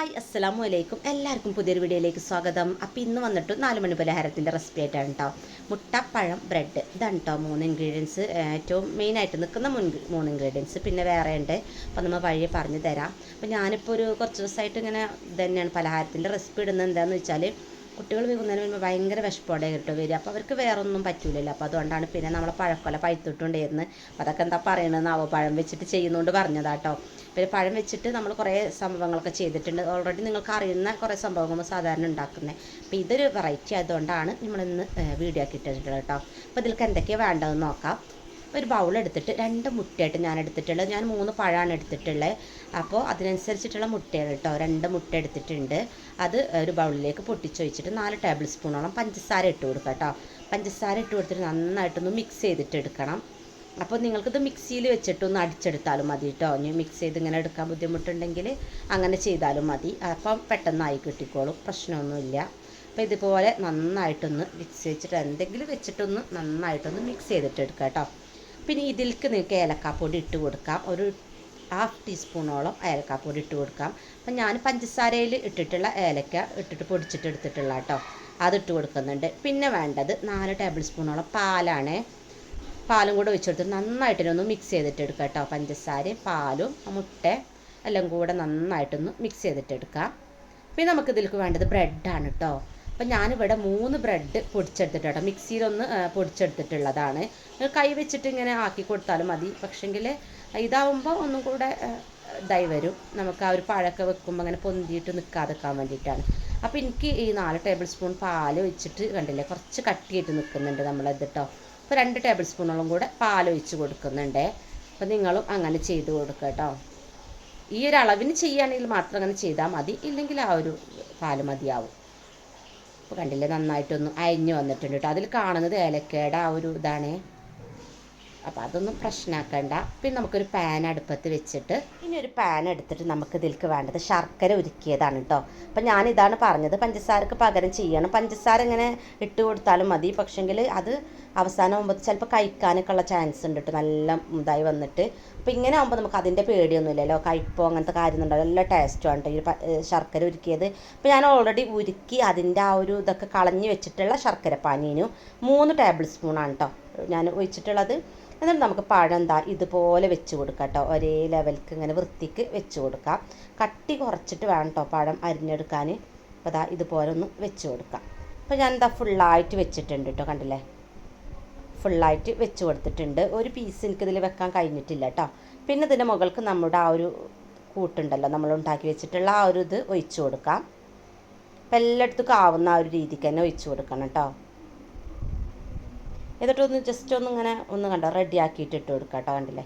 Hi അസ്സലാമു അലൈക്കും. എല്ലാവർക്കും പുതിയൊരു വീഡിയോയിലേക്ക് സ്വാഗതം. അപ്പോൾ ഇന്ന് വന്നിട്ട് നാല് മണി പലഹാരത്തിന്റെ റെസിപ്പി ആയിട്ടാണ് കേട്ടോ മുട്ട പഴം ബ്രെഡ് ഇതാണ് കേട്ടോ മൂന്ന് ഇൻഗ്രീഡിയൻസ് ഏറ്റവും മെയിനായിട്ട് നിൽക്കുന്ന മൂന്ന് ഇൻഗ്രീഡിയൻസ് പിന്നെ വേറെ ഉണ്ട്. അപ്പോൾ നമ്മൾ വഴി പറഞ്ഞു തരാം അപ്പോൾ ഞാനിപ്പോൾ ഒരു കുറച്ച് ദിവസമായിട്ട് ഇങ്ങനെ ഇതന്നെയാണ് തന്നെയാണ് പലഹാരത്തിന്റെ റെസിപ്പി ഇടുന്നത്. എന്താണെന്ന് വെച്ചാൽ കുട്ടികൾ വൈകുന്നേരം വരുമ്പോൾ ഭയങ്കര വിഷപ്പോടെ കേട്ടോ വരിക. അപ്പോൾ അവർക്ക് വേറെ ഒന്നും പറ്റൂലല്ലോ. അപ്പോൾ അതുകൊണ്ടാണ് പിന്നെ നമ്മൾ പഴക്കൊല പഴുത്തിട്ടുണ്ടായിരുന്നു അപ്പോൾ അതൊക്കെ എന്താ പറയണമെന്നാവോ പഴം വെച്ചിട്ട് ചെയ്യുന്നതുകൊണ്ട് പറഞ്ഞതാട്ടോ പിന്നെ പഴം വെച്ചിട്ട് നമ്മൾ കുറേ സംഭവങ്ങളൊക്കെ ചെയ്തിട്ടുണ്ട്. ഓൾറെഡി നിങ്ങൾക്ക് അറിയുന്ന കുറേ സംഭവങ്ങൾ സാധാരണ ഉണ്ടാക്കുന്നത് അപ്പോൾ ഇതൊരു വെറൈറ്റി ആയതുകൊണ്ടാണ് നമ്മളിന്ന് വീഡിയോ ആക്കി ഇട്ടിട്ടുള്ളത് കേട്ടോ അപ്പോൾ ഇതിലേക്ക് എന്തൊക്കെയാണ് വേണ്ടതെന്ന് നോക്കാം. ഒരു ബൗൾ എടുത്തിട്ട് രണ്ട് മുട്ടയായിട്ട് ഞാൻ എടുത്തിട്ടുള്ളത്. ഞാൻ മൂന്ന് പഴമാണ് എടുത്തിട്ടുള്ളത്. അപ്പോൾ അതിനനുസരിച്ചിട്ടുള്ള മുട്ടയാണ് കേട്ടോ. രണ്ട് മുട്ട എടുത്തിട്ടുണ്ട്. അത് ഒരു ബൗളിലേക്ക് പൊട്ടിച്ചൊഴിച്ചിട്ട് നാല് ടേബിൾ സ്പൂണോളം പഞ്ചസാര ഇട്ട് കൊടുക്കുക കേട്ടോ. പഞ്ചസാര ഇട്ട് കൊടുത്തിട്ട് നന്നായിട്ടൊന്ന് മിക്സ് ചെയ്തിട്ട് എടുക്കണം. അപ്പോൾ നിങ്ങൾക്കിത് മിക്സിയിൽ വെച്ചിട്ടൊന്ന് അടിച്ചെടുത്താലും മതി കേട്ടോ. ഇനി മിക്സ് ചെയ്ത് ഇങ്ങനെ എടുക്കാൻ ബുദ്ധിമുട്ടുണ്ടെങ്കിൽ അങ്ങനെ ചെയ്താലും മതി. അപ്പം പെട്ടെന്നായി കിട്ടിക്കോളും. പ്രശ്നമൊന്നുമില്ല. അപ്പോൾ ഇതുപോലെ നന്നായിട്ടൊന്ന് മിക്സ് വെച്ചിട്ട് എന്തെങ്കിലും വെച്ചിട്ടൊന്ന് നന്നായിട്ടൊന്ന് മിക്സ് ചെയ്തിട്ട് എടുക്കാം കേട്ടോ. പിന്നെ ഇതിലേക്ക് നിങ്ങൾക്ക് ഏലക്കാപ്പൊടി ഇട്ട് കൊടുക്കാം. ഒരു ഹാഫ് ടീസ്പൂണോളം ഏലക്കാപ്പൊടി ഇട്ട് കൊടുക്കാം. അപ്പം ഞാൻ പഞ്ചസാരയിൽ ഇട്ടിട്ടുള്ള ഏലക്ക ഇട്ടിട്ട് പൊടിച്ചിട്ട് എടുത്തിട്ടുള്ള കേട്ടോ. അതിട്ട് കൊടുക്കുന്നുണ്ട്. പിന്നെ വേണ്ടത് നാല് ടേബിൾ സ്പൂണോളം പാലാണ്. പാലും കൂടെ ഒഴിച്ചെടുത്തിട്ട് നന്നായിട്ടൊന്ന് മിക്സ് ചെയ്തിട്ട് എടുക്കുക കേട്ടോ. പഞ്ചസാരയും പാലും മുട്ട എല്ലാം കൂടെ നന്നായിട്ടൊന്ന് മിക്സ് ചെയ്തിട്ട് എടുക്കാം. പിന്നെ നമുക്ക് ഇതിലേക്ക് വേണ്ടത് ബ്രെഡാണ് കേട്ടോ. അപ്പം ഞാനിവിടെ മൂന്ന് ബ്രെഡ് പൊടിച്ചെടുത്തിട്ട് മിക്സിയിലൊന്ന് പൊടിച്ചെടുത്തിട്ടുള്ളതാണ്. കൈ വെച്ചിട്ട് ഇങ്ങനെ ആക്കി കൊടുത്താലും മതി. പക്ഷെങ്കിൽ ഇതാവുമ്പോൾ ഒന്നും കൂടെ ഇതായി വരും. നമുക്ക് ആ ഒരു പഴമൊക്കെ വെക്കുമ്പോൾ അങ്ങനെ പൊന്തിയിട്ട് നിൽക്കാതെക്കാൻ വേണ്ടിയിട്ടാണ്. അപ്പോൾ എനിക്ക് ഈ നാല് ടേബിൾ സ്പൂൺ പാൽ ഒഴിച്ചിട്ട് കണ്ടില്ലേ കുറച്ച് കട്ടിയായിട്ട് നിൽക്കുന്നുണ്ട് നമ്മളത് കേട്ടോ അപ്പോൾ രണ്ട് ടേബിൾ സ്പൂണോളം കൂടെ പാൽ ഒഴിച്ച് കൊടുക്കുന്നുണ്ട്. അപ്പോൾ നിങ്ങളും അങ്ങനെ ചെയ്ത് കൊടുക്കുക കേട്ടോ ഈ ഒരു അളവിന് ചെയ്യുകയാണെങ്കിൽ മാത്രം അങ്ങനെ ചെയ്താൽ മതി. ഇല്ലെങ്കിൽ ആ ഒരു പാൽ മതിയാവും. കണ്ടില്ലേ? നന്നായിട്ടൊന്ന് അയഞ്ഞു വന്നിട്ടുണ്ട് കേട്ടോ അതിൽ കാണുന്നത് ഏലക്കയുടെ ആ ഒരു ഇതാണ്. അപ്പോൾ അതൊന്നും പ്രശ്നമാക്കണ്ട പിന്നെ നമുക്കൊരു പാൻ അടുപ്പത്ത് വെച്ചിട്ട് ഇനി ഒരു പാൻ എടുത്തിട്ട് നമുക്ക് ഇതിലേക്ക് വേണ്ടത് ശർക്കര ഉരുക്കിയതാണ് കേട്ടോ അപ്പം ഞാനിതാണ് പറഞ്ഞത് പഞ്ചസാരക്ക് പകരം ചെയ്യണം. പഞ്ചസാര ഇങ്ങനെ ഇട്ട് കൊടുത്താലും മതി. പക്ഷെങ്കിൽ അത് അവസാനം ആകുമ്പോൾ ചിലപ്പോൾ കഴിക്കാനൊക്കെ ഉള്ള ചാൻസ് ഉണ്ട് കേട്ടോ നല്ല ഇതായി വന്നിട്ട്. അപ്പോൾ ഇങ്ങനെ ആകുമ്പോൾ നമുക്ക് അതിന്റെ പേടിയൊന്നുമില്ലല്ലോ. കഴിപ്പോ അങ്ങനത്തെ കാര്യം ഉണ്ടാവും നല്ല ടേസ്റ്റുമാണ് കേട്ടോ ഈ ശർക്കര ഉരുക്കിയത്. അപ്പോൾ ഞാൻ ഓൾറെഡി ഉരുക്കി അതിന്റെ ആ ഒരു ഇതൊക്കെ കളഞ്ഞ് വെച്ചിട്ടുള്ള ശർക്കര പാനീനു മൂന്ന് ടേബിൾ സ്പൂണാണ് കേട്ടോ ഞാൻ ഒഴിച്ചിട്ടുള്ളത്. എന്നിട്ട് നമുക്ക് പഴം എന്താ ഇതുപോലെ വെച്ച് കൊടുക്കാം കേട്ടോ. ഒരേ ലെവൽക്ക് ഇങ്ങനെ വൃത്തിക്ക് വെച്ച് കൊടുക്കാം. കട്ടി കുറച്ചിട്ട് വേണം കേട്ടോ പഴം അരിഞ്ഞെടുക്കാൻ. അപ്പോൾ അതാ ഇതുപോലെ ഒന്ന് വെച്ച് കൊടുക്കാം. അപ്പോൾ ഞാൻ എന്താ ഫുള്ളായിട്ട് വെച്ചിട്ടുണ്ട് കേട്ടോ കണ്ടില്ലേ? ഫുള്ളായിട്ട് വെച്ച് കൊടുത്തിട്ടുണ്ട്. ഒരു പീസ് എനിക്കിതിൽ വെക്കാൻ കഴിഞ്ഞിട്ടില്ല കേട്ടോ. പിന്നെ ഇതിന്റെ മുകൾക്ക് നമ്മുടെ ആ ഒരു കൂട്ടുണ്ടല്ലോ നമ്മൾ ഉണ്ടാക്കി വെച്ചിട്ടുള്ള ആ ഒരു ഇത് ഒഴിച്ചു കൊടുക്കാം. അപ്പം എല്ലായിടത്തും ആവുന്ന ആ ഒരു രീതിക്ക് തന്നെ ഒഴിച്ചു കൊടുക്കണം കേട്ടോ. എന്നിട്ട് ഒന്ന് ജസ്റ്റ് ഒന്ന് ഇങ്ങനെ ഒന്ന് കണ്ടോ റെഡി ആക്കിയിട്ട് ഇട്ട് കൊടുക്കാം കേട്ടോ കണ്ടില്ലേ?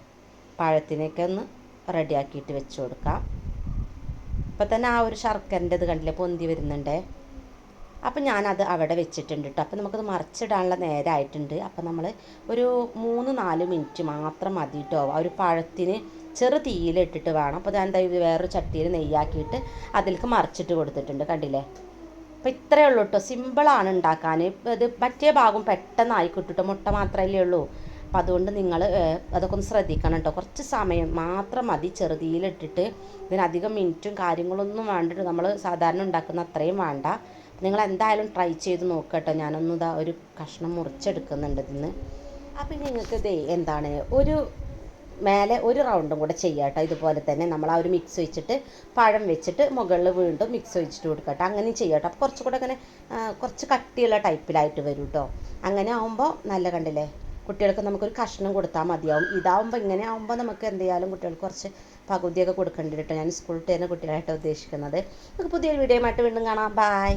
പഴത്തിനൊക്കെ ഒന്ന് റെഡി ആക്കിയിട്ട് വെച്ച് കൊടുക്കാം. ഇപ്പം തന്നെ ആ ഒരു ശർക്കരന്റെ ഇത് കണ്ടില്ലേ പൊന്തി വരുന്നുണ്ടേ? അപ്പം ഞാനത് അവിടെ വെച്ചിട്ടുണ്ട് കേട്ടോ. അപ്പം നമുക്കത് മറിച്ചിടാനുള്ള നേരമായിട്ടുണ്ട് അപ്പം നമ്മൾ ഒരു മൂന്ന് നാല് മിനിറ്റ് മാത്രം മതി കേട്ടോ. ആ ഒരു പഴത്തിന് ചെറു തീയിലിട്ടിട്ട് വേണം. അപ്പോൾ ഞാൻ വേറൊരു ചട്ടിയിൽ നെയ്യാക്കിയിട്ട് അതിലേക്ക് മറിച്ചിട്ട് കൊടുത്തിട്ടുണ്ട് കണ്ടില്ലേ? അപ്പോൾ ഇത്രയേ ഉള്ളൂ കേട്ടോ സിമ്പിളാണ് ഉണ്ടാക്കാൻ ഇത് മറ്റേ ഭാഗം പെട്ടെന്നായി കിട്ടും മുട്ട മാത്രമല്ലേ ഉള്ളൂ. അപ്പം അതുകൊണ്ട് നിങ്ങൾ അതൊക്കെ ഒന്ന് ശ്രദ്ധിക്കണം കേട്ടോ കുറച്ച് സമയം മാത്രം മതി ചെറുതിയിലിട്ടിട്ട്. ഇതിനധികം മിനിറ്റും കാര്യങ്ങളൊന്നും വേണ്ടിട്ട് നമ്മൾ സാധാരണ ഉണ്ടാക്കുന്ന അത്രയും വേണ്ട. നിങ്ങൾ എന്തായാലും ട്രൈ ചെയ്ത് നോക്കുക കേട്ടോ ഞാനൊന്നും ഇതാ ഒരു കഷ്ണം മുറിച്ചെടുക്കുന്നുണ്ട് ഇതിന്ന്. അപ്പം നിങ്ങൾക്ക് ഇതേ എന്താണ് ഒരു മേലെ ഒരു റൗണ്ടും കൂടെ ചെയ്യാം കേട്ടോ ഇതുപോലെ തന്നെ നമ്മൾ ആ ഒരു മിക്സ് വെച്ചിട്ട് പഴം വെച്ചിട്ട് മുകളിൽ വീണ്ടും മിക്സ് വെച്ചിട്ട് കൊടുക്കട്ടോ. അങ്ങനെ ചെയ്യാം കേട്ടോ അപ്പോൾ കുറച്ചുകൂടെ അങ്ങനെ കുറച്ച് കട്ടിയുള്ള ടൈപ്പിലായിട്ട് വരും കേട്ടോ അങ്ങനെ ആകുമ്പോൾ നല്ല കണ്ടില്ലേ? കുട്ടികൾക്ക് നമുക്കൊരു കഷ്ണം കൊടുത്താൽ മതിയാവും. ഇതാവുമ്പോൾ ഇങ്ങനെ ആകുമ്പോൾ നമുക്ക് എന്ത് കുട്ടികൾക്ക് കുറച്ച് പകുതിയൊക്കെ കൊടുക്കേണ്ടി കേട്ടോ ഞാൻ സ്കൂളിൽ തന്നെ കുട്ടികളായിട്ട് ഉദ്ദേശിക്കുന്നത്. നമുക്ക് പുതിയൊരു വീഡിയോ ആയിട്ട് വീണ്ടും കാണാം. ബായ്